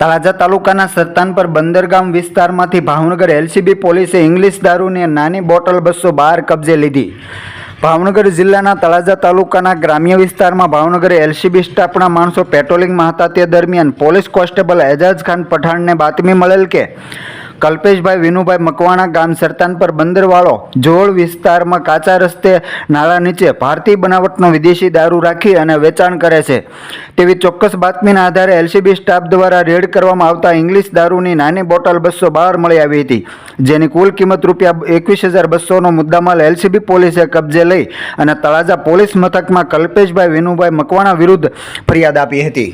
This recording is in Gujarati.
તળાજા તાલુકાના સરતાનપર બંદરગામ વિસ્તારમાંથી ભાવનગર એલસીબી પોલીસે ઇંગ્લિશ દારૂની નાની બોટલ બસો બાર કબજે લીધી. ભાવનગર જિલ્લાના તળાજા તાલુકાના ગ્રામ્ય વિસ્તારમાં ભાવનગર એલસીબી સ્ટાફના માણસો પેટ્રોલિંગમાં હતા. તે દરમિયાન પોલીસ કોન્સ્ટેબલ એજાજ ખાન પઠાણને બાતમી મળેલ કે કલ્પેશભાઈ, વિનુભાઈ મકવાણા ગામ સરતાનપર બંદરવાળો જોળ વિસ્તારમાં કાચા રસ્તે નાળા નીચે ભારતીય બનાવટનો વિદેશી દારૂ રાખી અને વેચાણ કરે છે. તેવી ચોક્કસ બાતમીના આધારે એલસીબી સ્ટાફ દ્વારા રેડ કરવામાં આવતા ઇંગ્લિશ દારૂની નાની બોટલ બસો બાર મળી આવી હતી, જેની કુલ કિંમત રૂપિયા એકવીસ હજાર બસોનો મુદ્દામાલ એલસીબી પોલીસે કબજે લઈ અને તળાજા પોલીસ મથકમાં કલ્પેશભાઈ, વિનુભાઈ મકવાણા વિરુદ્ધ ફરિયાદ આપી હતી.